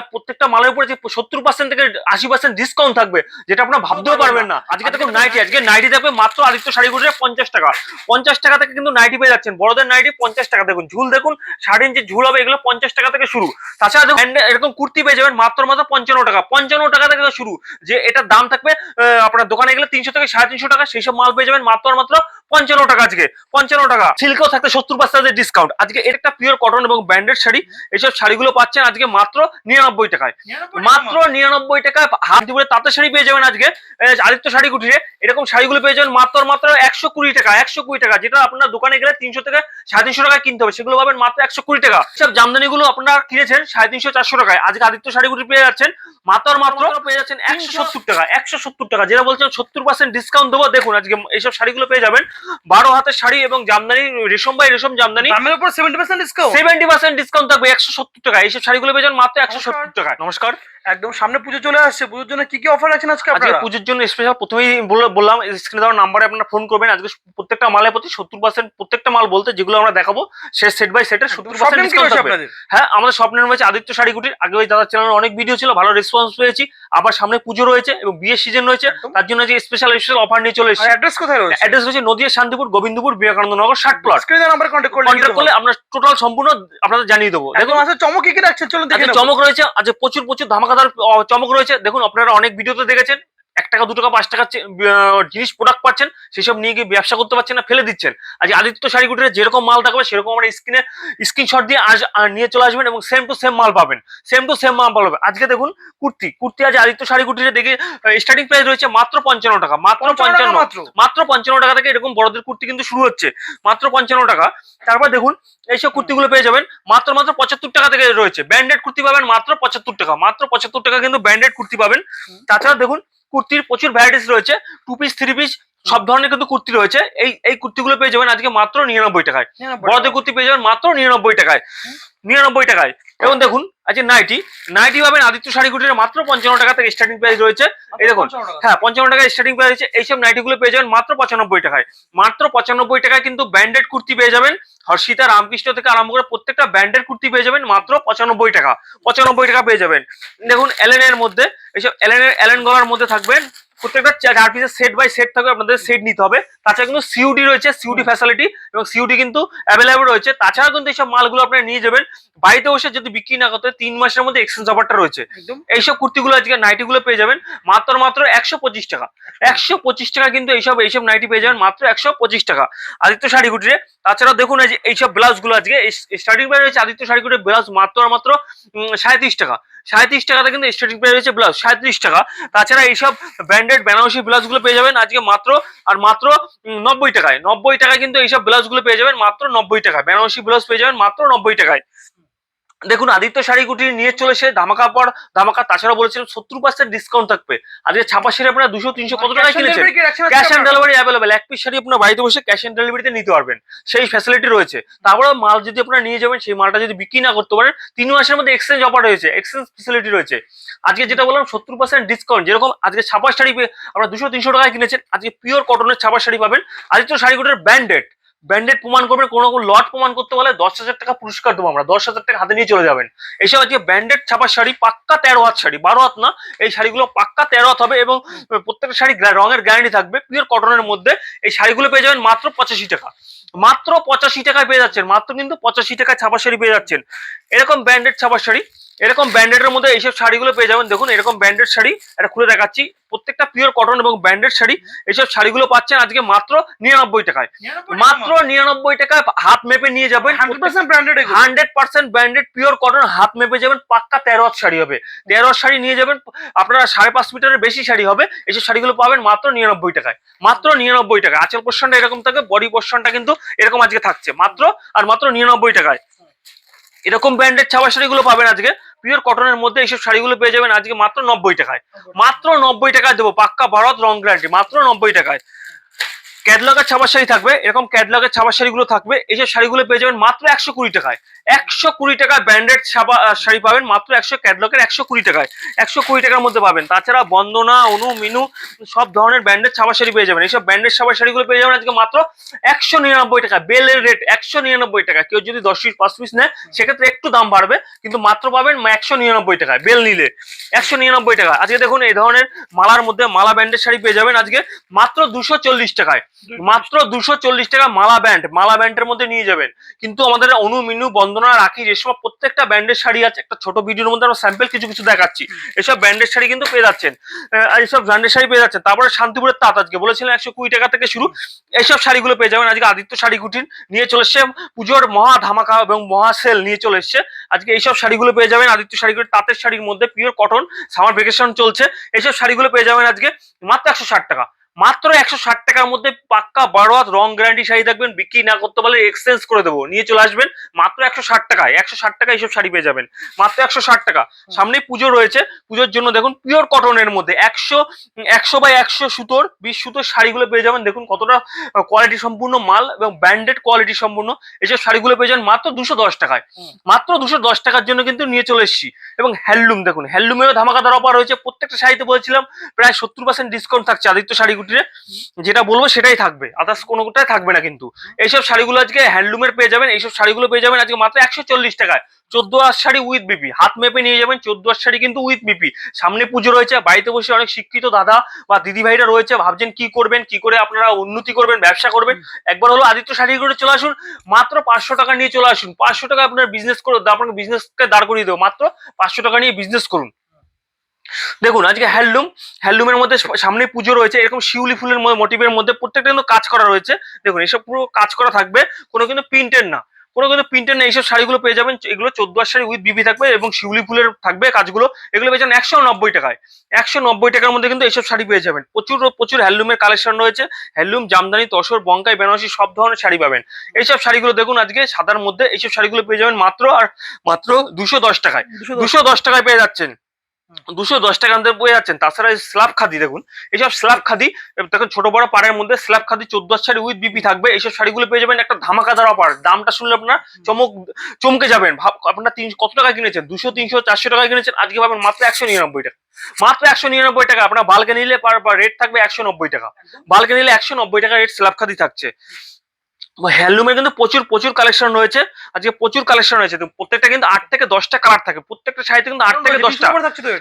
মালে প্রত্যেকটা মালের উপরে যে সত্তর পার্সেন্ট থেকে আশি পার্সেন্ট ডিসকাউন্ট থাকবে যেটা আপনারা ভাবতেও পারবেন না। আজকে দেখুন নাইটি আজকে নাইটি থাকবে মাত্র আদিত্য শাড়িগুলোর পঞ্চাশ টাকা। পঞ্চাশ টাকা থেকে কিন্তু নাইটি পেয়ে যাচ্ছেন। বড়দের নাইটি পঞ্চাশ টাকা। দেখুন ঝুল দেখুন সাড়ে ইঞ্চি ঝুল হবে এগুলো পঞ্চাশ টাকা থেকে শুরু। তাছাড়া দেখুন এরকম কুর্তি পেয়ে যাবেন মাত্র মাত্র পঞ্চান্ন টাকা। পঞ্চান্ন টাকা থেকে শুরু। যে এটার দাম থাকবে আপনার দোকানে গেলে তিনশো থেকে সাড়ে তিনশো টাকা সেই সব মাল পেয়ে যাবেন মাত্র মাত্র পঞ্চান্ন টাকা আজকে পঞ্চান্ন টাকা। সিল্কেও থাকতে সত্তর পার্সেন্টের ডিসকাউন্ট আজকে একটা পিওর কটন এবং ব্র্যান্ডেড শাড়ি। এইসব শাড়িগুলো পাচ্ছেন আজকে মাত্র নিরানব্বই টাকায়। মাত্র নিরানব্বই টাকায় হাত দুপুরে তাঁতের শাড়ি পেয়ে যাবেন আজকে। আদিত্য শাড়ি কুটিরে। এরকম শাড়িগুলো পেয়ে যাবেন মাত্র মাত্র একশো কুড়ি টাকা একশো কুড়ি টাকা। যেটা আপনার দোকানে গেলে তিনশো থেকে সাড়ে তিনশো টাকায় কিনতে হবে। সেগুলো পাবেন মাত্র একশো কুড়ি টাকা। সব জামদানিগুলো আপনারা কিনেছেন সাড়ে তিনশো চারশো টাকায়। আজকে আদিত্য শাড়ি শাড়িগুলি পেয়ে যাচ্ছেন মাত্র মাত্র পেয়ে যাচ্ছেন একশো সত্তর টাকা একশো সত্তর টাকা। যেটা বলছেন সত্তর পার্সেন্ট ডিসকাউন্ট দেবো। দেখুন আজকে এইসব শাড়িগুলো পেয়ে যাবেন। বারো হাতের শাড়ি এবং জামদানি রেশম বাই রেশম জামদানি। দামের উপর seventy percent discount seventy percent discount থাকবে একশো সত্তর টাকা। এইসব শাড়িগুলো পেয়ে যাবেন মাত্র একশো সত্তর টাকা নমস্কার। একদম সামনে পুজো চলে আসছে পুজোর জন্য কি কি অফার আছেন আজকে আজকে আপনারা? পুজোর জন্য স্পেশাল প্রথমেই বললাম স্ক্রিনে দেওয়ার নাম্বারে আপনারা ফোন করবেন। আজকে প্রত্যেকটা মালের প্রতি সত্তর পার্সেন্ট প্রত্যেকটা মাল বলতে যেগুলো আমরা দেখাবো সে সেট বাই সেটের সত্তর পার্সেন্ট ডিসকাউন্ট থাকবে। হ্যাঁ আমাদের স্বপ্নের রয়েছে আদিত্য শাড়ি কুটির আগে ওই দাদার চ্যানেলে অনেক ভিডিও ছিল ভালো রেসপন্স পেয়েছি। আবার সামনে পুজো রয়েছে এবং বিয়ের সিজন রয়েছে। তার জন্য যে স্পেশাল স্পেশাল অফার নিয়ে চলে এসেছি। অ্যাড্রেস কোথায় রয়েছে? অ্যাড্রেস হচ্ছে নদিয়া শান্তিপুর গোবিন্দপুর বিবেকানন্দ নগর ষাট প্লট স্ক্রিনে নাম্বার কন্ট্যাক্ট করলে কন্ট্যাক্ট করলে আমরা টোটাল সম্পূর্ণ আপনাদের জানিয়ে দেবো। দেখুন আসলে চমক কি কি রাখছেন চলুন দেখে চমক রয়েছে আজকে প্রচুর প্রচুর ধামাকাদার চমক রয়েছে। দেখুন আপনারা অনেক ভিডিওতে দেখেছেন। এক টাকা দু টাকা পাঁচ টাকা জিনিস প্রোডাক্ট পাচ্ছেন সেসব নিয়ে গিয়ে ব্যবসা করতে পারছেন না ফেলে দিচ্ছেন। আজ আদিত্য শাড়ি কুটিরে যেরকম মাল থাকবে সেরকম আমরা স্ক্রিনে স্ক্রিনশট দিয়ে আজ নিয়ে চলে আসবেন এবং সেম টু সেম মাল পাবেন। সেম টু সেম মাল পাবেন। আজকে দেখুন কুর্তি। কুর্তি আজ আদিত্য শাড়ি কুটিরে দেখে স্টার্টিং প্রাইস রয়েছে মাত্র পঞ্চান্ন টাকা। মাত্র পঞ্চান্ন মাত্র। মাত্র পঞ্চান্ন টাকা থেকে এরকম বড়দের কুর্তি কিন্তু শুরু হচ্ছে। মাত্র পঞ্চান্ন টাকা। তারপর দেখুন এইসব কুর্তিগুলো পেয়ে যাবেন মাত্র মাত্র পঁচাত্তর টাকা থেকে রয়েছে। ব্যান্ডেড কুর্তি পাবেন মাত্র পঁচাত্তর টাকা। মাত্র পঁচাত্তর টাকা কিন্তু ব্যান্ডেড কুর্তি পাবেন। তাছাড়া দেখুন কুর্তির প্রচুর ভ্যারাইটিস রয়েছে। টু পিস থ্রি পিস সব ধরনের কিন্তু কুর্তি রয়েছে। এই এই কুর্তিগুলো পেয়ে যাবেন আজকে মাত্র নিরানব্বই টাকায়। বড়দের কুর্তি পেয়ে যাবেন মাত্র নিরানব্বই টাকায়। নিরানব্বই টাকায়। এবং দেখুন আজকে নাইটি। নাইটি পাবেন আদিত্য শাড়ি কুটির মাত্র পঞ্চান্ন টাকা থেকে স্টার্টিং প্রাইস রয়েছে। এই দেখুন হ্যাঁ পঞ্চান্ন টাকায় স্টার্টিং প্রাইস রয়েছে। এইসব নাইটিগুলো পেয়ে যাবেন মাত্র পঁচানব্বই টাকায়। মাত্র পঁচানব্বই টাকায় কিন্তু ব্যান্ডেড কুর্তি পেয়ে যাবেন। হর্ষিতা রামকৃষ্ণ থেকে আরম্ভ করে প্রত্যেকটা ব্যান্ডেড কুর্তি পেয়ে যাবেন মাত্র পঁচানব্বই টাকা। পঁচানব্বই টাকা পেয়ে যাবেন। দেখুন এলেন এর মধ্যে এইসব এলেন এর এলেন গলার মধ্যে থাকবেন। প্রত্যেকটা চার পিসের সেট বাই সেট থাকবে আপনাদের সেট নিতে হবে। তাছাড়া কিন্তু সিউডি রয়েছে সিউডি ফ্যাসিলিটি এবং সিউডি কিন্তু অ্যাভেলেবল রয়েছে। তাছাড়া কিন্তু এইসব মালগুলো আপনারা নিয়ে যাবেন। বাড়িতে বসে যদি বিক্রি না করতে তিন মাসের মধ্যে এক্সচেঞ্জ অফারটা রয়েছে। এইসব কুর্তিগুলো আজকে নাইটিগুলো পেয়ে যাবেন। মাত্র মাত্র একশো পঁচিশ টাকা। একশো পঁচিশ টাকা কিন্তু এইসব এইসব নাইটি পেয়ে যাবেন। মাত্র একশো পঁচিশ টাকা। আদিত্য শাড়ি কুটিরে। তাছাড়া দেখুন এই এইসব ব্লাউজগুলো আজকে স্টার্টিং প্রাইস রয়েছে আদিত্য শাড়ি কুটির ব্লাউজ মাত্র মাত্র সাঁত্রিশ টাকা। সাঁত্রিশ টাকাতে কিন্তু স্টেটিক প্রাইস রয়েছে ব্লাউজ সাঁত্রিশ টাকা। তাছাড়া এইসব ব্র্যান্ডেড বেনারসি ব্লাউজগুলো পেয়ে যাবেন আজকে মাত্র, আর মাত্র নব্বই টাকায়। নব্বই টাকায় কিন্তু এইসব ব্লাউজগুলো পেয়ে যাবেন মাত্র নব্বই টাকায়। বেনারসি ব্লাউজ পেয়ে যাবেন মাত্র নব্বই টাকায়। দেখুন আদিত্য শাড়ি কুটি নিয়ে চলে এসে ধামাকা পর ধামাকা তাছাড়া বলেছিলাম সত্তর পার্সেন্ট ডিসকাউন্ট থাকবে। আজকে ছাপা শাড়ি আপনারা দুশো তিনশো কত টাকায় কিনেছেন? ক্যাশ অন ডেলিভারি অ্যাভেলেবেল এক পিস শাড়ি আপনার বাড়িতে বসে ক্যাশ অন ডেলিভারিতে নিতে পারবেন। সেই ফ্যাসিলিটি রয়েছে। তারপরে মাল যদি আপনারা নিয়ে যাবেন সেই মালটা যদি বিক্রি না করতে পারেন তিন মাসের মধ্যে এক্সচেঞ্জ অফার রয়েছে। এক্সচেঞ্জ ফ্যাসিলিটি রয়েছে। আজকে যেটা বললাম সত্তর পার্সেন্ট ডিসকাউন্ট যেরকম আজকে ছাপা শাড়ি আপনারা দুশো তিনশো টাকায় কিনেছেন আজকে পিওর কটনের ছাপা শাড়ি পাবেন। আদিত্য শাড়িগুলোর ব্যান্ডেড ব্যান্ডেড প্রমাণ করবেন, কোনো কোনো লট প্রমাণ করতে পারলে দশ হাজার টাকা পুরস্কার দেবো আমরা। দশ হাজার টাকা হাতে নিয়ে চলে যাবেন। এসব আজকে ব্যান্ডেড ছাপা শাড়ি, পাক্কা তেরো হাত শাড়ি, বারো হাত না, এই শাড়িগুলো পাক্কা তেরো হাত হবে এবং প্রত্যেকটা শাড়ি রঙের গ্যারান্টি থাকবে পিওর কটনের মধ্যে। এই শাড়িগুলো পেয়ে যাবেন মাত্র পঁচাশি টাকা। মাত্র পঁচাশি টাকায় পেয়ে যাচ্ছেন, মাত্র কিন্তু পঁচাশি টাকায় ছাপা শাড়ি পেয়ে যাচ্ছেন। এরকম ব্র্যান্ডেড ছাপা শাড়ি এরকম ব্র্যান্ডেডের মধ্যে এইসব শাড়িগুলো পেয়ে যাবেন। দেখুন এরকম ব্র্যান্ডেড শাড়ি এটা খুলে দেখাচ্ছি। প্রত্যেকটা পিওর কটন এবং ব্র্যান্ডেড শাড়ি এইসব শাড়িগুলো পাচ্ছেন আজকে মাত্র নিরানব্বই টাকায়। মাত্র নিরানব্বই টাকায় হাত মেপে নিয়ে যাবেন। Hundred percent branded pure cotton হাত মেপে যাবেন পাক্কা তেরো হাত শাড়ি হবে। তেরো হাত শাড়ি নিয়ে যাবেন আপনারা সাড়ে পাঁচ মিটারের বেশি শাড়ি হবে এইসব শাড়িগুলো পাবেন মাত্র নিরানব্বই টাকায়। মাত্র নিরানব্বই টাকা আঁচল পোর্শনটা এরকম থাকে বডি পোর্শনটা কিন্তু এরকম আজকে থাকছে। মাত্র আর মাত্র নিরানব্বই টাকায়। এরকম ব্র্যান্ডেড ছাপা শাড়িগুলো পাবেন আজকে। পিওর কটনের মধ্যে এইসব শাড়িগুলো পেয়ে যাবেন আজকে মাত্র নব্বই টাকায়। মাত্র নব্বই টাকায় দেবো পাক্কা ভারত রং গ্যারান্টি মাত্র নব্বই টাকায়। ক্যাটলগের ছাপার শাড়ি থাকবে, এরকম ক্যাটলগের ছাপার শাড়িগুলো থাকবে। এইসব শাড়িগুলো পেয়ে যাবেন মাত্র একশো কুড়ি টাকায়। একশো কুড়ি টাকায় ব্র্যান্ডেড ছাপা শাড়ি পাবেন, মাত্র একশো ক্যাটলগের একশো কুড়ি টাকায়। একশো কুড়ি টাকার মধ্যে পাবেন। তাছাড়া বন্দনা, অনু, মিনু, সব ধরনের ব্র্যান্ডের ছাপা শাড়ি পেয়ে যাবেন। এইসব ব্র্যান্ডের ছাপা শাড়িগুলো পেয়ে যাবেন আজকে মাত্র একশো নিরানব্বই টাকা বেলের রেট একশো নিরানব্বই টাকা কেউ যদি দশ পিস পাঁচ পিস নেয়, সেক্ষেত্রে একটু দাম বাড়বে, কিন্তু মাত্র পাবেন একশো নিরানব্বই টাকায়। বেল নিলে একশো নিরানব্বই টাকা। আজকে দেখুন এই ধরনের মালার মধ্যে মালা ব্যান্ডের শাড়ি পেয়ে যাবেন আজকে মাত্র দুশো চল্লিশ টাকায়। মাত্র দুশো চল্লিশ টাকা মালা ব্যান্ড, মালা ব্যান্ডের মধ্যে নিয়ে যাবেন। কিন্তু আমাদের অনু, মিনু, বন্দনা, রাখি, যে সময় প্রত্যেকটা ব্যান্ডের শাড়ি আছে, একটা ছোট ভিডিওর মধ্যে আমরা স্যাম্পেল কিছু কিছু দেখাচ্ছি। এসব ব্যান্ডের শাড়ি কিন্তু পেয়ে যাচ্ছেন। এইসব ব্র্যান্ডের শাড়ি পেয়ে যাচ্ছেন। তারপরে শান্তিপুরের তাঁত আজকে বলেছিলেন একশো কুড়ি টাকা থেকে শুরু। এইসব শাড়িগুলো পেয়ে যাবেন। আজকে আদিত্য শাড়ি কুটির নিয়ে চলে এসছে পুজোর মহা ধামাকা এবং মহা সেল নিয়ে চলে এসছে। আজকে এইসব শাড়িগুলো পেয়ে যাবেন। আদিত্য শাড়ি কুটির তাঁতের শাড়ির মধ্যে পিওর কটন সামার ভেকেশন চলছে। এইসব শাড়িগুলো পেয়ে যাবেন আজকে মাত্র একশো ষাট টাকা। মাত্র একশো ষাট টাকার মধ্যে পাক্কা বারো হাত রং গ্যারান্টি শাড়ি থাকবেন বিক্রি না করতে পারলে এক্সচেঞ্জ করে দেবো। নিয়ে চলে আসবেন, মাত্র একশো ষাট টাকায়। একশো ষাট টাকা এইসব শাড়ি পেয়ে যাবেন। মাত্র একশো ষাট টাকা। সামনে পুজো রয়েছে। পুজোর জন্য দেখুন পিওর কটনের মধ্যে একশো একশো বাই একশো সুতোর, বিশ সুতোর শাড়িগুলো পেয়ে যাবেন। দেখুন কতটা কোয়ালিটি সম্পূর্ণ মাল এবং ব্র্যান্ডেড কোয়ালিটি সম্পূর্ণ এইসব শাড়িগুলো পেয়ে যাবেন মাত্র দুশো দশ টাকায়। মাত্র দুশো দশ টাকার জন্য কিন্তু নিয়ে চলে এসেছি। এবং হ্যান্ডলুম দেখুন হ্যান্ডলুমেরও ধামাকাদার অফার রয়েছে। প্রত্যেকটা শাড়িতে বলেছিলাম, প্রায় সত্তর পার্সেন্ট ডিসকাউন্ট থাকছে। আদিত্য শাড়ি কুটিরে যেটা বলব সেটাই থাকবে। আদার্স কোনোটাই থাকবে না কিন্তু। এইসব শাড়িগুলো আজকে হ্যান্ডলুমের পেয়ে যাবেন, এইসব শাড়িগুলো পেয়ে যাবেন আজকে মাত্র একশো চল্লিশ টাকায়। চোদ্দ আশ শাড়ি উইথ বিপি হাত মেপে নিয়ে যাবেন, চোদ্দ আশ শাড়ি কিন্তু উইথ বিপি সামনে পুজো রয়েছে, বাড়িতে বসে অনেক শিক্ষিত দাদা বা দিদি ভাইরা রয়েছে, ভাবছেন কি করবেন, কি করে আপনারা উন্নতি করবেন, ব্যবসা করবেন। একবার হলো আদিত্য শাড়ি করে চলে আসুন, মাত্র পাঁচশো টাকা নিয়ে চলে আসুন। পাঁচশো টাকা আপনার বিজনেস করে, আপনাকে বিজনেসকে দাঁড় করিয়ে দেবো, মাত্র পাঁচশো টাকা নিয়ে বিজনেস করুন। দেখুন আজকে হ্যান্ডলুম হ্যান্ডলুমের মধ্যে সামনে পুজো রয়েছে এরকম শিউলি ফুলের মধ্যে মোটিভের মধ্যে প্রত্যেকটা কিন্তু কাজ করা রয়েছে। দেখুন এসব পুরো কাজ করা থাকবে কোনো কিন্তু প্রিন্টের না। কোনো কিন্তু প্রিন্টের না এইসব শাড়িগুলো পেয়ে যাবেন এগুলো চোদ্দ শাড়ি উইথ বিবি থাকবে এবং শিউলি ফুলের থাকবে কাজগুলো। এগুলো পেয়ে যাবেন একশো নব্বই টাকায়। একশো নব্বই টাকার মধ্যে কিন্তু এইসব শাড়ি পেয়ে যাবেন। প্রচুর প্রচুর হ্যান্ডলুমের কালেকশন রয়েছে। হ্যান্ডলুম জামদানি তসর বঙ্কাই বেনারসি সব ধরনের শাড়ি পাবেন। এইসব শাড়িগুলো দেখুন আজকে সাদার মধ্যে এইসব শাড়িগুলো পেয়ে যাবেন মাত্র আর মাত্র দুশো দশ টাকায়। দুশো দশ টাকায় পেয়ে যাচ্ছেন। দুশো দশ টাকার মধ্যে পেয়ে যাচ্ছেন তাছাড়া এই স্ল্যাব খাদি দেখুন এইসব স্ল্যাব খাদি দেখুন ছোট বড় পাড়ের মধ্যে স্ল্যাব খাদি চোদ্দ শাড়ি উইথ বিপি থাকবে এইসব শাড়িগুলো পেয়ে যাবেন একটা ধামাকাদার অফার দামটা শুনলে আপনার চমক চমকে যাবেন ভাব আপনার তিন কত টাকা কিনেছেন? দুশো তিনশো চারশো টাকা কিনেছেন আজকে পাবেন মাত্র একশো নিরানব্বই টাকা মাত্র একশো নিরানব্বই টাকা আপনার বালকে নিলে পার রেট থাকবে একশো নব্বই টাকা বালকে নিলে একশো নব্বই টাকা রেট স্ল্যাব খাদি থাকছে। হ্যান্ডলুমের কিন্তু প্রচুর প্রচুর কালেকশন রয়েছে। আজকে প্রচুর কালেকশন রয়েছে। প্রত্যেকটা কিন্তু আট থেকে দশটা কালার থাকে। প্রত্যেকটা শাড়িতে কিন্তু আট থেকে দশটা।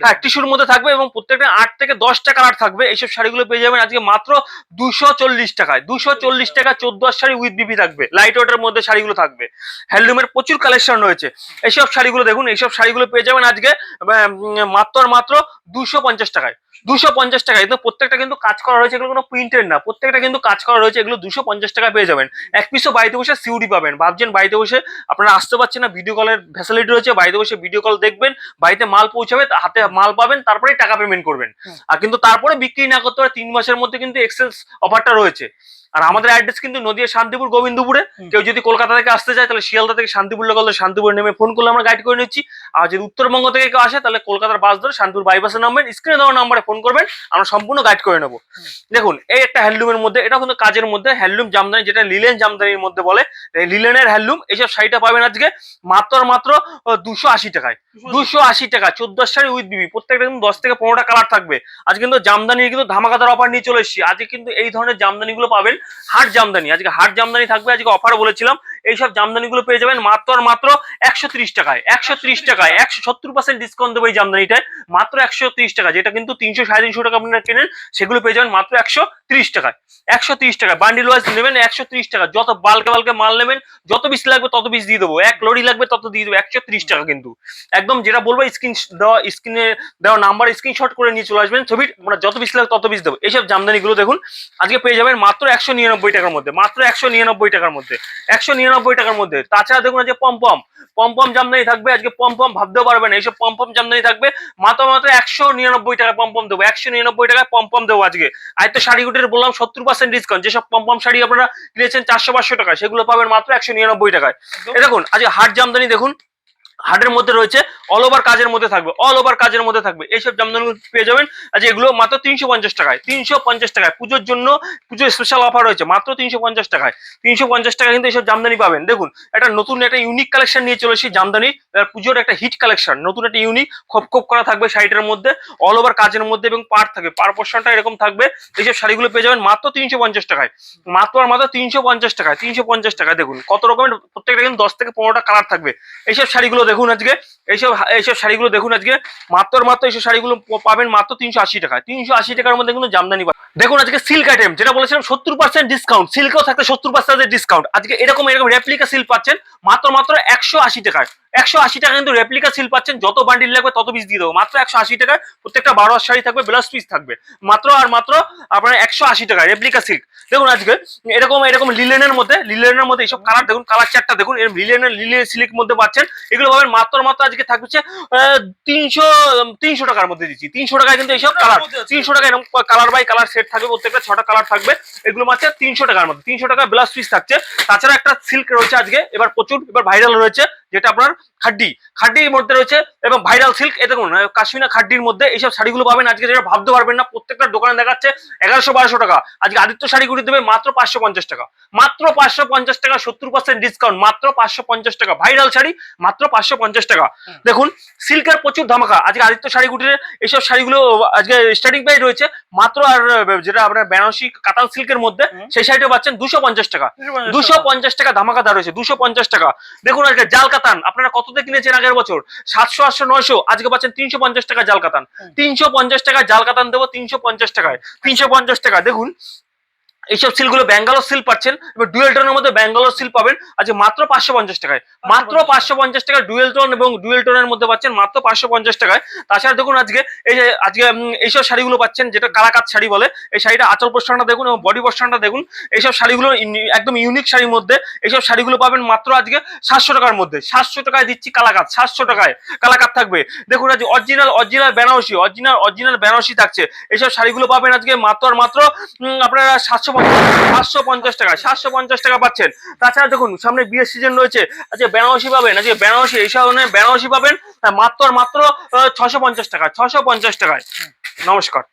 হ্যাঁ টিস্যুর মধ্যে থাকবে এবং প্রত্যেকটা আট থেকে দশটা কালার থাকবে। এইসব শাড়িগুলো পেয়ে যাবেন আজকে মাত্র দুশো চল্লিশ টাকায়। দুশো চল্লিশ টাকা চোদ্দ শাড়ি উইথ বিবি থাকবে। লাইট ওয়েটের মধ্যে শাড়িগুলো থাকবে। হ্যান্ডলুমের প্রচুর কালেকশন রয়েছে। এইসব শাড়িগুলো দেখুন এইসব শাড়িগুলো পেয়ে যাবেন আজকে মাত্র মাত্র দুশো পঞ্চাশ টাকায়। দুশো পঞ্চাশ টাকা। কিন্তু প্রত্যেকটা কিন্তু কাজ করা রয়েছে এগুলো কোনো প্রিন্টের না। প্রত্যেকটা কিন্তু কাজ করা রয়েছে এগুলো দুশো পঞ্চাশ টাকা পেয়ে যাবেন। এক পিসও বাড়িতে বসে সিউডি পাবেন। ভাবছেন বাড়িতে বসে আপনারা আসতে পারছেন না ভিডিও কলের ফ্যাসিলিটি রয়েছে বাড়িতে বসে ভিডিও কল দেখবেন বাড়িতে মাল পৌঁছাবে হাতে মাল পাবেন তারপরেই টাকা পেমেন্ট করবেন। আর কিন্তু তারপরে বিক্রি না করতে পারে তিন মাসের মধ্যে কিন্তু এক্সেস অফারটা রয়েছে। আর আমাদের অ্যাড্রেস কিন্তু নদিয়া শান্তিপুর গোবিন্দপুরে। কেউ যদি কলকাতা থেকে আসতে চায় তাহলে শিয়ালদা থেকে শান্তিপুর লোকাল শান্তিপুর নেমে ফোন করলে আমরা গাইড করে নিচ্ছি। আর যদি উত্তরবঙ্গ থেকে কেউ আসে তাহলে কলকাতার বাস ধরে শান্তিপুর বাইপাসে নামবেন স্ক্রিনে দেওয়া নাম্বারে ফোন করবেন। আমরা সম্পূর্ণ গাইড করে নেব। দেখুন এই একটা হ্যান্ডলুমের মধ্যে এটা কিন্তু কাজের মধ্যে হ্যান্ডলুম জামদানি যেটা লিলেন জামদানির মধ্যে বলে লিলেনের হ্যান্ডলুম এইসব শাড়িটা পাবেন আজকে মাত্র মাত্র দুশো আশি টাকায়। দুশো আশি টাকা চোদ্দ শাড়ি উইথ বিবি প্রত্যেকটা কিন্তু দশ থেকে পনেরোটা কালার থাকবে। আজ কিন্তু জামদানি কিন্তু ধামাকাদার অফার নিয়ে চলে এসেছি। আজকে কিন্তু এই ধরনের জামদানিগুলো পাবেন, হাট জামদানি। আজকে হাট জামদানি থাকবে, আজকে অফার বলেছিলাম। এইসব জামদানি গুলো পেয়ে যাবেন মাত্র আর মাত্র একশো ত্রিশ টাকায়, একশো ত্রিশ টাকায়, একশো সত্তর পার্সেন্ট ডিসকাউন্ট দেবো এই জামদানিটায়, মাত্র একশো ত্রিশ টাকা, যেটা কিন্তু তিনশো, সাড়ে তিনশো টাকা আপনারা কেনেন, সেগুলো পেয়ে যাবেন মাত্র একশো ত্রিশ টাকায়, একশো ত্রিশ টাকা বান্ডিল ওয়াইজ নেবেন, একশো ত্রিশ টাকা। যত বালকে বালকে মাল নেবেন, যত বেশি লাগবে তত বেশি দিয়ে দেবো। এক লরি লাগবে তত দিয়ে দেবো, একশো ত্রিশ টাকা কিন্তু। একদম যেটা বলব, স্ক্রিন দেওয়া, স্ক্রিনে দেওয়া নাম্বার স্ক্রিনশট করে নিয়ে চলে আসবেন, ছবি, আমরা যত বেশি লাগবে তত বেশি দেবো। এইসব জামদানিগুলো দেখুন, আজকে পেয়ে যাবেন মাত্র একশো নিরানব্বই টাকার মধ্যে, মাত্র একশো নিরানব্বই টাকার মধ্যে, একশো নিরানব্বই টাকার মধ্যে। তাছাড়া দেখুন আজকে পম্পম পম্পম জামদানি থাকবে আজকে পম্পম ভাবতেও পারবেন এইসব পম্পম জামদানি থাকবে মাত্র মাত্র একশো নিরানব্বই টাকা পম্পম দেবো। একশো নিরানব্বই টাকায় পম্পম দেবো আজকে। আর তো শাড়ি গুটির বললাম সত্তর পার্সেন্ট ডিসকাউন্ট যেসব পম্পম শাড়ি আপনারা কিনেছেন চারশো পাঁচশো টাকা সেগুলো পাবেন মাত্র একশো নিরানব্বই টাকায়। দেখুন আজকে হাট জামদানি দেখুন। হাটের মধ্যে রয়েছে অল ওভার কাজের মধ্যে থাকবে অল ওভার কাজের মধ্যে থাকবে। এইসব জামদানি পেয়ে যাবেন। আজ এগুলো মাত্র তিনশো পঞ্চাশ টাকায়, তিনশো পঞ্চাশ টাকায়। পুজোর জন্য পুজো স্পেশাল অফার রয়েছে, মাত্র তিনশো পঞ্চাশ টাকায়। তিনশো পঞ্চাশ টাকা কিন্তু এইসব জামদানি পাবেন। দেখুন, একটা নতুন একটা ইউনিক কালেকশন নিয়ে চলে এসেছি জামদানি। পুজোর একটা হিট কালেকশন নতুন একটা ইউনিক খোপ খোপ করা থাকবে শাড়িটার মধ্যে অল ওভার কাজের মধ্যে এবং পার থাকবে। পার পোর্শনটা এরকম থাকবে। এইসব শাড়িগুলো পেয়ে যাবেন মাত্র তিনশো পঞ্চাশ টাকায়। মাত্র আর মাত্র তিনশো পঞ্চাশ টাকায়, তিনশো পঞ্চাশ টাকায়। দেখুন, কত রকমের, প্রত্যেকটা কিন্তু দশ থেকে পনেরোটা কালার থাকবে। এইসব শাড়িগুলো দেখুন আজকে, এইসব এইসব শাড়িগুলো দেখুন আজকে। মাত্র মাত্র এইসব শাড়িগুলো পাবেন মাত্র তিনশো আশি টাকা তিনশো আশি টাকার মধ্যে কিন্তু জামদানি পাবেন। দেখুন আজকে সিল্ক আইটেম যেটা বলেছিলাম, সত্তর পার্সেন্ট ডিসকাউন্ট সিল্কেও থাকতে সত্তর পার্সেন্ট ডিসকাউন্ট আজকে এরকম এরকম রেপ্লিকা সিল্ক পাচ্ছেন, মাত্র মাত্র একশো আশি টাকায়। একশো আশি টাকা কিন্তু রেপ্লিকা সিল পাচ্ছেন যত বান্ডিল লাগবে তত পিস দিয়ে দেবো। মাত্র একশো আশি টাকায় প্রত্যেকটা বারো শাড়ি থাকবে ব্লাউজ পিস থাকবে। মাত্র আর মাত্র আপনার একশো আশি টাকায় রেপ্লিকা সিল্ক দেখুন আজকে এরকম এরকম লিলেনের মধ্যে লিলেনের মধ্যে এইসব কালার দেখুন কালার চারটা দেখুন এরকম লিলেনের লিলেন সিল্ক মধ্যে পাচ্ছেন। এগুলো পাবেন মাত্র মাত্র আজকে থাকছে তিনশো তিনশো টাকার মধ্যে দিচ্ছি। তিনশো টাকায় কিন্তু এইসব কালার তিনশো টাকা এরকম কালার বাই কালার সেট থাকবে প্রত্যেকটা ছটা কালার থাকবে। এগুলো মাত্র তিনশো টাকার মধ্যে। তিনশো টাকা ব্লাউজ পিস থাকছে। তাছাড়া একটা সিল্ক রয়েছে আজকে এবার প্রচুর এবার ভাইরাল রয়েছে। যেটা আপনার খাড্ডি। খাড্ডির মধ্যে রয়েছে এবং ভাইরাল সিল্ক এ দেখুন আহ, কাশ্মীরা খাড্ডির মধ্যে এইসব শাড়িগুলো পাবেন। আজকে যেটা ভাবতে পারবেন না প্রত্যেকটা দোকানে দেখাচ্ছে এগারোশো বারোশো টাকা। আজকে আদিত্য শাড়িগুলি দেবে মাত্র পাঁচশো পঞ্চাশ টাকা। মাত্র পাঁচশো পঞ্চাশ টাকা সত্তর পার্সেন্ট ডিসকাউন্ট মাত্র পাঁচশো পঞ্চাশ টাকা। ভাইরাল শাড়ি মাত্র পাঁচশো পঞ্চাশ টাকা। দেখুন সিল্কের প্রচুর ধামাকা। আজকে আদিত্য শাড়িগুটির এইসব শাড়িগুলো আজকে স্টার্টিং প্রাইস রয়েছে। মাত্র আর যেটা আপনার বেনারসি কাতান সিল্কের মধ্যে সেই শাড়িটা পাচ্ছেন দুশো পঞ্চাশ টাকা। দুশো পঞ্চাশ টাকা। ধামাকা দার রয়েছে দুশো পঞ্চাশ টাকা। দেখুন আজকে জাল কাতান আপনারা কততে কিনেছেন আগের বছর? সাতশো, আটশো, নয়শো। আজকে পাচ্ছেন তিনশো পঞ্চাশ টাকা জাল কাতান তিনশো পঞ্চাশ টাকা জাল কাতান দেবো, তিনশো পঞ্চাশ টাকায়। তিনশো পঞ্চাশ টাকা দেখুন এইসব সিলগুলো ব্যাঙ্গালোর সিল পাচ্ছেন এবার ডুয়েল টোনের মধ্যে ব্যাঙ্গালোর সিল পাবেন আজকে মাত্র পাঁচশো পঞ্চাশ টাকায়। মাত্র পাঁচশো পঞ্চাশ টাকা। ডুয়েল টোন এবং ডুয়েল টোনের মধ্যে পাচ্ছেন মাত্র পাঁচশো পঞ্চাশ টাকায়। তাছাড়া দেখুন আজকে এই যে আজকে এইসব শাড়িগুলো পাচ্ছেন যেটা কালাকাত শাড়ি বলে এই শাড়িটা আচল পোস্টানটা দেখুন এবং বডি পোস্টানটা দেখুন এইসব শাড়িগুলো একদম ইউনিক শাড়ির মধ্যে এইসব শাড়িগুলো পাবেন মাত্র আজকে সাতশো টাকার মধ্যে। সাতশো টাকায় দিচ্ছি কালাকাত সাতশো টাকায় কালাকাত থাকবে। দেখুন আজকে original original Banarasi original original Banarasi থাকছে। এইসব শাড়িগুলো পাবেন আজকে মাত্র আর মাত্র আপনারা সাতশো সাতশো পঞ্চাশ টাকা, সাতশো পঞ্চাশ টাকা পাচ্ছেন। তাছাড়া দেখুন, সামনে বিয়ের সিজন রয়েছে আজকে বেনারসি পাবেন আজকে বেনারসি এইসব ধরনের বেনারসি পাবেন মাত্র মাত্র ছশো পঞ্চাশ টাকা, ছশো পঞ্চাশ টাকায়। নমস্কার।